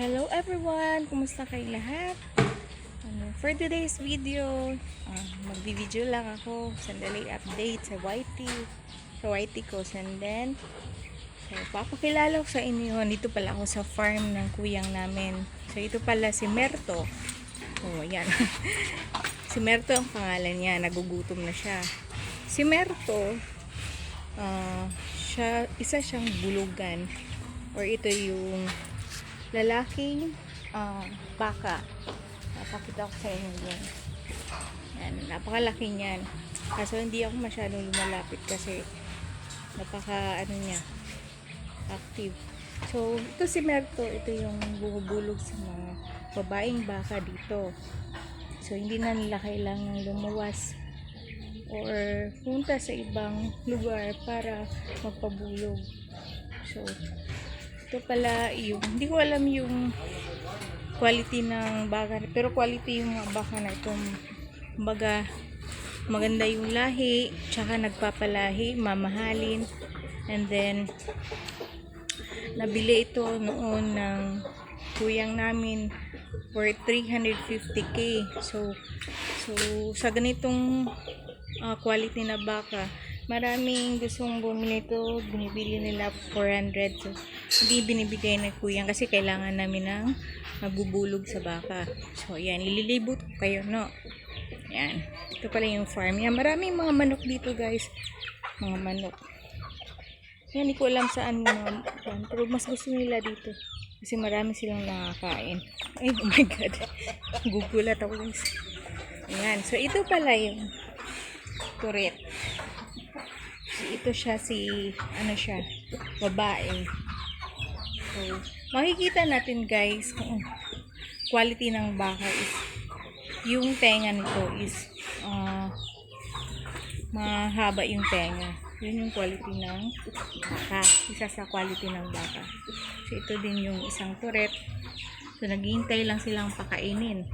Hello everyone! Kumusta kayo lahat? Ano, for today's video, uh, magbi-video lang ako. Sandali update sa YT. Sa YT ko. And then, so, papakilala ko sa inyo. Dito pala ako sa farm ng kuyang namin. So, ito pala si Merto. Oh, yan. si Merto ang pangalan niya. Nagugutom na siya. Si Merto, ah, siya, isa siyang bulugan. Or ito yung lalaking ah, baka. Napakita ko sa inyo yan. Yan, napakalaki niyan. Kaso hindi ako masyadong lumalapit kasi napaka ano niya active. So, ito si Merto, ito yung bumubulog sa mga babaeng baka dito. So, hindi na nila kailangang lumuwas or punta sa ibang lugar para magpabulog. So, ito pala yung, hindi ko alam yung quality ng baka, pero quality yung baka na itong baga maganda yung lahi, tsaka nagpapalahi, mamahalin, and then nabili ito noon ng kuyang namin for 350k. So, so sa ganitong ah, quality na baka, maraming gustong bumili ito, binibili nila 400. So, hindi binibigay ng kuyang kasi kailangan namin ng magbubulog sa baka. So, yan, ililibot kayo, no? Yan. Ito pala yung farm. Yan, maraming mga manok dito, guys. Mga manok. Yan, hindi ko alam saan mga pero mas gusto nila dito. Kasi marami silang nakakain. Ay, oh my God. Gugulat ako, guys. Ayan. So, ito pala yung turret. Ito siya si, ano siya, babae. So, makikita natin, guys, kung quality ng baka is, yung tenga nito is, ah, mahaba yung tenga. Yun yung quality ng baka. Isa sa quality ng baka. So, ito din yung isang turret. So, naghihintay lang silang pakainin.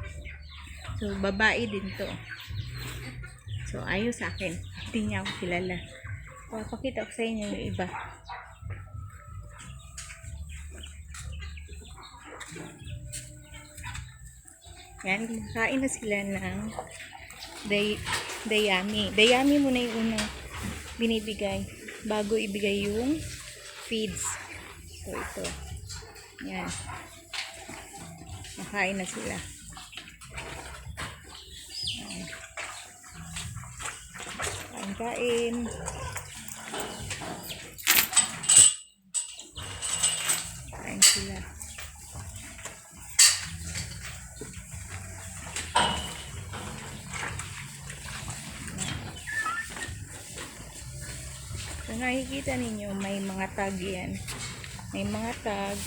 So, babae din to. So, ayos sa akin. Hindi niya ako kilala. Papakita ko sa inyo yung iba. Yan, kumakain na sila ng day, dayami. Dayami muna yung unang binibigay bago ibigay yung feeds. So, ito. Yan. Nakain na sila. Kain-kain. Kain sila. So, nakikita ninyo, may mga tag yan. May mga tag.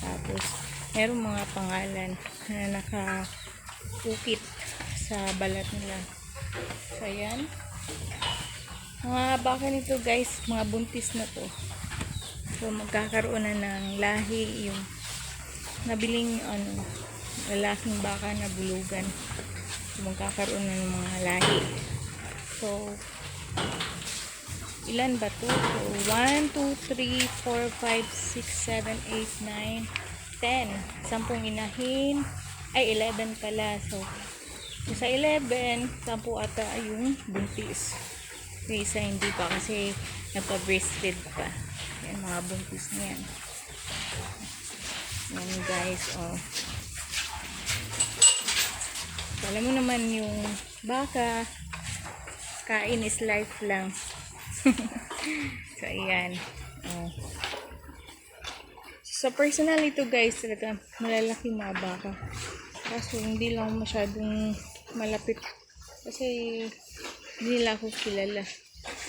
Tapos, meron mga pangalan na naka-ukit sa balat nila. So, ayan. Mga baka nito guys, mga buntis na to. So, magkakaroon na ng lahi yung nabiling ano, lalaking baka na bulugan. So, magkakaroon na ng mga lahi. So, ilan ba to? So, 1, 2, 3, 4, 5, 6, 7, 8, 9, 10. Sampung inahin. Ay, 11 pala. So, sa 11, sampu ata yung buntis. Yung isa hindi pa kasi nagpa-breastfeed pa. Yan, mga buntis na yan. Yan guys, oh. So, alam mo naman yung baka, kain is life lang. so, ayan. Oh. Sa personal ito guys, talaga malalaki mga baka. Kaso hindi lang masyadong malapit. Kasi hindi nila ako kilala.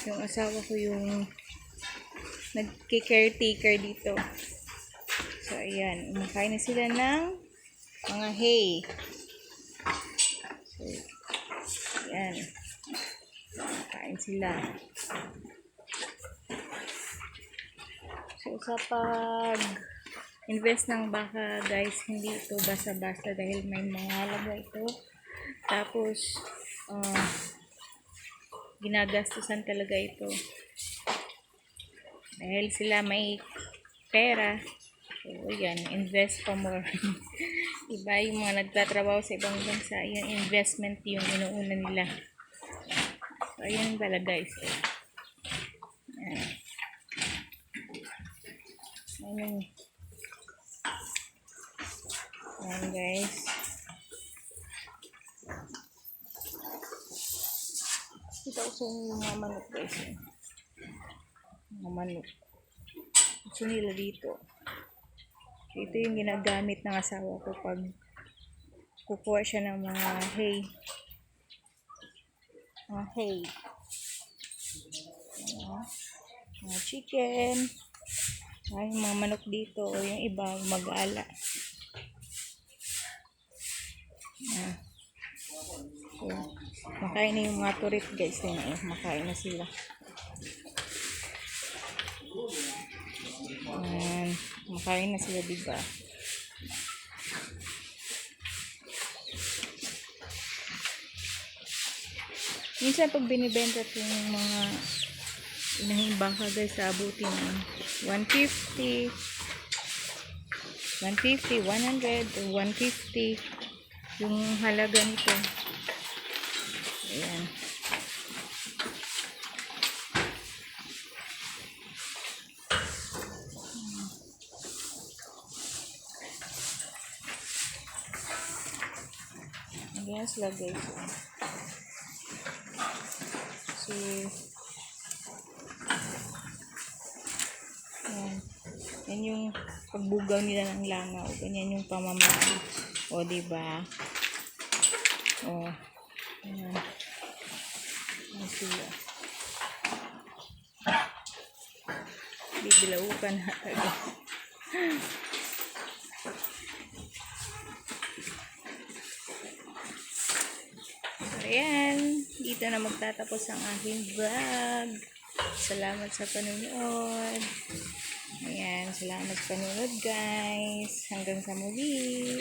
Yung asawa ko yung nagki-caretaker dito. So, ayan. Umakain na sila ng mga hay. So, ayan. Kain sila. So, sa pag invest ng baka, guys, hindi ito basta-basta dahil may mga halaga ito. Tapos, ah, ginagastusan talaga ito. Dahil sila may pera, So, yan, invest pa more. Iba yung mga nagtatrabaho sa ibang bansa, yung investment yung inuuna nila. So, ayan pala guys. Ayan. Ayan. Ayan guys. Kita ko sa inyo yung mga manok guys. eh. Manok. Gusto nila dito. Ito yung ginagamit ng asawa ko pag kukuha siya ng mga hay. Mga hay. Mga chicken. Ay, mga manok dito. Yung iba, mag-ala. Ah. So, makain na yung mga turit guys. Yun, eh. Makain na sila. Makain na sila, diba? Minsan pag binibenta ito yung mga inahing bangka guys, abutin ng 150 150, 100, or 150 yung halaga nito. Ayan. Ayan sila guys. So, Ayan. Yan yung pagbugaw nila ng langaw. Ganyan yung pamamahal. O, diba? O. Ayan. Ayan sila. Bibilaukan na talaga. ayan. Dito na magtatapos ang aking vlog. Salamat sa panonood. Ayan, salamat sa panonood guys. Hanggang sa muli.